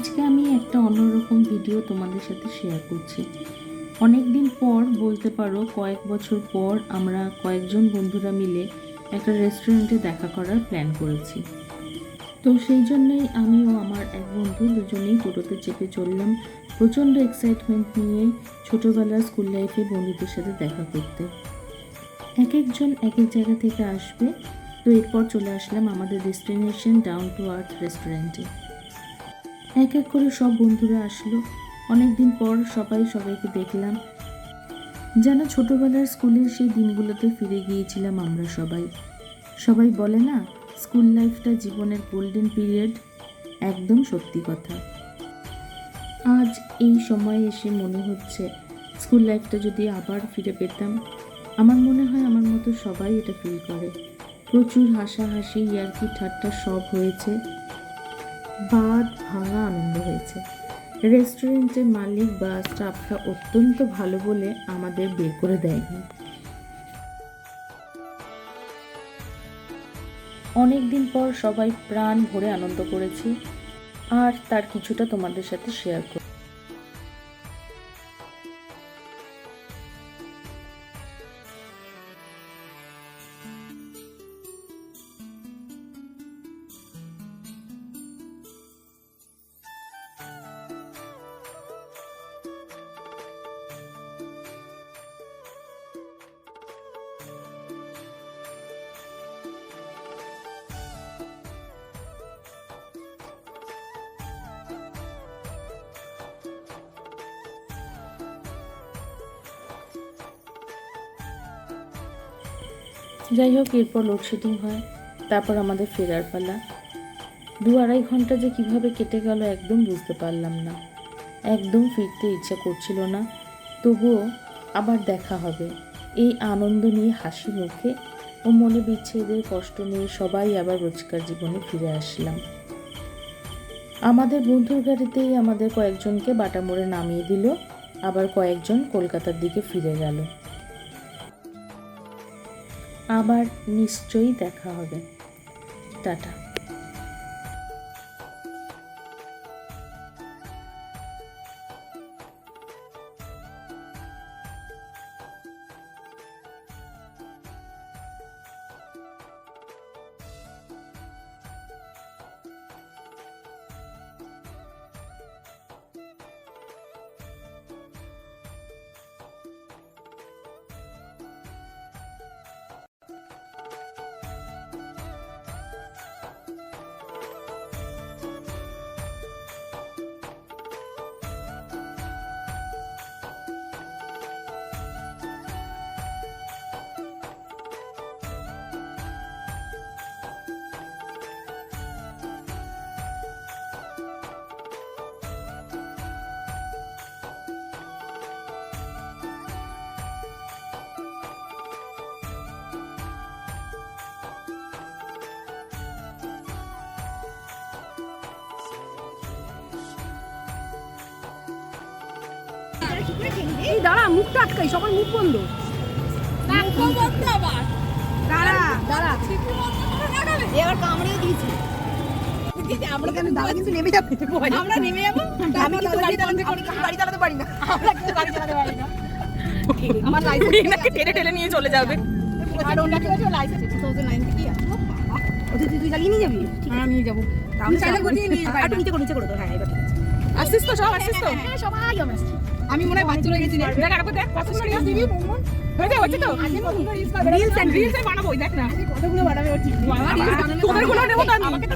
আজকে আমি একটা অন্যরকম ভিডিও তোমাদের সাথে শেয়ার করছি। অনেক দিন পর বলতে পারো, কয়েক বছর পর আমরা কয়েকজন বন্ধুরা মিলে একটা রেস্টুরেন্টে দেখা করার প্ল্যান করেছি। তো সেই জন্যই আমি ও আমার এক বন্ধু দুজনেই টোটোতে চেপে চললাম প্রচণ্ড এক্সাইটমেন্ট নিয়ে ছোটোবেলার স্কুল লাইফে বন্ধুদের সাথে দেখা করতে। এক একজন এক এক জায়গা থেকে আসবে, তো এরপর চলে আসলাম আমাদের ডেস্টিনেশন ডাউন টু আর্থ রেস্টুরেন্টে এক এক করে সব বন্ধুরা আসলো। অনেক দিন পর সবাই সবাইকে দেখলাম। যেন ছোটবেলার স্কুলের সেই দিনগুলোতে ফিরে গিয়েছিলাম আমরা সবাই। সবাই বলে না, স্কুল লাইফটা জীবনের গোল্ডেন পিরিয়ড? একদম সত্যি কথা। আজ এই সময়ে এসে মনে হচ্ছে, স্কুল লাইফটা যদি আবার ফিরে পেতাম, আমার মনে হয় আমার মতো সবাই এটা ফিল করে। প্রচুর হাসাহাসি, ইয়ার্কি ঠাট্টা সব হয়েছে। বাদ ভাঙা আনন্দ হয়েছে। রেস্টুরেন্টের মালিক বা স্টাফরা অত্যন্ত ভালো বলে আমাদের বের করে দেয়নি। অনেক দিন পর সবাই প্রাণ ভরে আনন্দ করেছি, আর তার কিছুটা তোমাদের সাথে শেয়ার করি যাই হোক, এরপর লোডশেডিং হয়, তারপর আমাদের ফেরার পালা। দু আড়াই ঘণ্টা যে কীভাবে কেটে গেল একদম বুঝতে পারলাম না। একদম ফিরতে ইচ্ছা করছিল না, তবুও আবার দেখা হবে। এই আনন্দ নিয়ে হাসি মুখে ও মনে বিচ্ছেদের কষ্ট নিয়ে সবাই আবার রোজকার জীবনে ফিরে আসলাম। আমাদের বন্ধুর গাড়িতেই আমাদের কয়েকজনকে বাটা মোড়ে নামিয়ে দিল, আবার কয়েকজন কলকাতার দিকে ফিরে গেল। আবার নিশ্চয়ই দেখা হবে। টাটা। এই দাঁড়া মুখটা আটকাই সবার মুখ বন্ধ। দাঁড়া দাঁড়া। এবার কামড়ে দিয়েছি। আমরা কেন দাদা কিন্তু নেমে যাবে আমরা নেমে যাব? আমি কিন্তু গাড়ি চালাতে পারি না। গাড়ি চালাতে পারি না। আমরা কিন্তু গাড়ি চালাতে পারি না। আমার লাইসেন্স টেনে টেনে নিয়ে চলে যাবে। আর ওটা কি আছে লাইসেন্স 2009 থেকে আছে। ওটা তুই তুই চালিয়ে নিয়ে যাবি? হ্যাঁ নিয়ে যাব। তাহলে চাইলে কোথায় নিয়ে যাব একটু নিচে করে নিচে করে দাও। হ্যাঁ এবার ঠিক আছে। আসছিস তো সব আসছিস তো। হ্যাঁ সবাই আমরা। আমি মনে হয় বাচ্চা গেছি দেখ আগে দেখ সুন্দর রিলস দিবি? হয়েছে হচ্ছে তো? রিলস এন্ড রিলস বানাবো দেখ না। কতগুলো বানাবে তোদেরগুলো নেব তো আমি